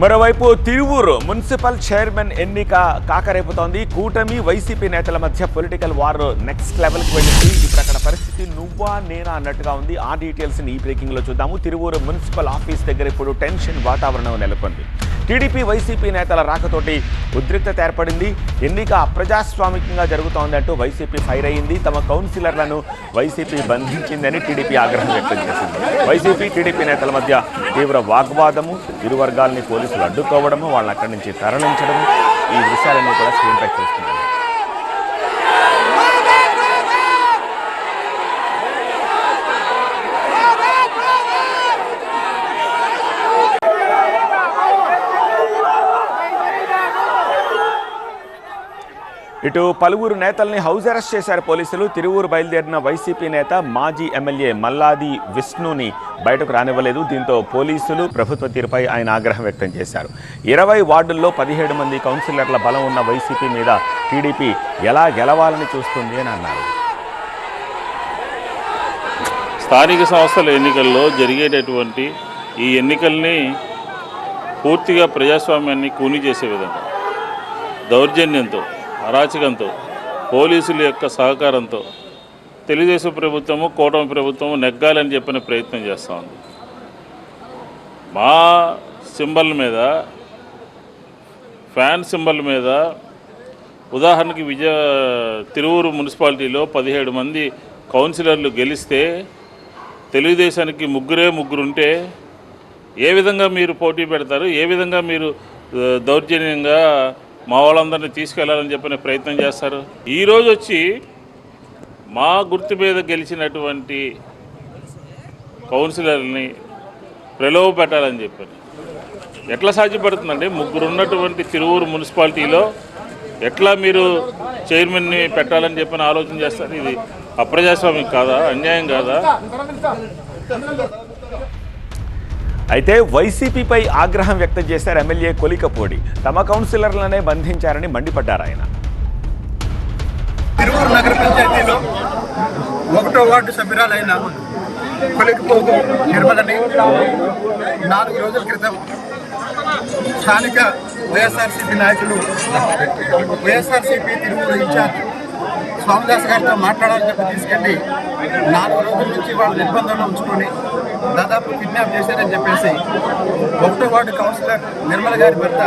మరోవైపు Tiruvuru municipal chairman ఎన్నిక కాకరేపుతోంది. కూటమి వైసీపీ నేతల మధ్య పొలిటికల్ వార్ నెక్స్ట్ లెవెల్కి వెళ్ళింది. ఇప్పుడు అక్కడ పరిస్థితి నువ్వా నేనా అన్నట్టుగా ఉంది. ఆ డీటెయిల్స్ని ఈ బ్రేకింగ్లో చూద్దాము. తిరువూరు మున్సిపల్ ఆఫీస్ దగ్గర ఇప్పుడు టెన్షన్ వాతావరణం నెలకొంది. టీడీపీ వైసీపీ నేతల రాకతోటి ఉద్రిక్తత ఏర్పడింది. ఎన్నిక అప్రజాస్వామికంగా జరుగుతోందంటూ వైసీపీ ఫైర్ అయింది తమ కౌన్సిలర్లను వైసీపీ బంధించిందని టీడీపీ ఆగ్రహం వ్యక్తం చేసింది. వైసీపీ టీడీపీ నేతల మధ్య తీవ్ర వాగ్వాదము ఇరు వర్గాల్ని పోలీసులు అడ్డుకోవడము వాళ్ళని అక్కడి నుంచి తరలించడము ఈ దృశ్యాలన్నీ కూడా స్క్రీన్పై చూస్తున్నారు ఇటు పలువురు నేతల్ని హౌస్ అరెస్ట్ చేశారు పోలీసులు. తిరువూరు బయలుదేరిన వైసీపీ నేత మాజీ ఎమ్మెల్యే మల్లాది విష్ణుని బయటకు రానివ్వలేదు. దీంతో పోలీసులు ప్రభుత్వ తీరుపై ఆయన ఆగ్రహం వ్యక్తం చేశారు. ఇరవై వార్డుల్లో పదిహేడు మంది కౌన్సిలర్ల బలం ఉన్న వైసీపీ మీద టీడీపీ ఎలా గెలవాలని చూస్తుంది అని అన్నారు. స్థానిక సంస్థల ఎన్నికల్లో జరిగేటటువంటి ఈ ఎన్నికల్ని పూర్తిగా ప్రజాస్వామ్యాన్ని కూని చేసే విధంగా దౌర్జన్యంతో అరాచకంతో పోలీసుల యొక్క సహకారంతో తెలుగుదేశం ప్రభుత్వము కూటమి ప్రభుత్వము నెగ్గాలని చెప్పిన ప్రయత్నం చేస్తూ ఉంది. మా సింబల్ మీద ఫ్యాన్ సింబల్ మీద ఉదాహరణకి విజయ తిరువూరు మున్సిపాలిటీలో పదిహేడు మంది కౌన్సిలర్లు గెలిస్తే తెలుగుదేశానికి ముగ్గురే ముగ్గురు ఉంటే ఏ విధంగా మీరు పోటీ పెడతారు? ఏ విధంగా మీరు దౌర్జన్యంగా మా వాళ్ళందరినీ తీసుకెళ్ళాలని చెప్పిన ప్రయత్నం చేస్తారు. ఈరోజు వచ్చి మా గుర్తు మీద గెలిచినటువంటి కౌన్సిలర్ని ప్రలోభ పెట్టాలని చెప్పారు. ఎట్లా సాధ్యపడుతుందండి? ముగ్గురు ఉన్నటువంటి తిరువూరు మున్సిపాలిటీలో ఎట్లా మీరు చైర్మన్ని పెట్టాలని చెప్పిన ఆలోచన చేస్తారు? ఇది అప్రజాస్వామ్యం కాదా? అన్యాయం కాదా? అయితే వైసీపీపై ఆగ్రహం వ్యక్తం చేశారు ఎమ్మెల్యే కొలికపూడి. తమ కౌన్సిలర్లనే బంధించారని మండిపడ్డారు ఆయన. తిరువూరు నగర పంచాయతీలో ఒకటో వార్డు సభ్యురాలైన కొలికిపోతు నిర్మలని నాలుగు రోజుల క్రితం స్థానిక వైఎస్ఆర్సీపీ నాయకులు వైఎస్ఆర్సీపీ తిరుమల ఇన్ఛార్జ్ స్వామిదాస్ గారితో మాట్లాడాలని చెప్పి తీసుకెళ్ళి నాలుగు రోజుల నుంచి వాళ్ళు నిర్బంధంలో ఉంచుకొని దాదాపు కిడ్నాప్ చేశారని చెప్పేసి ఒకటో వార్డు కౌన్సిలర్ నిర్మల గారి భర్త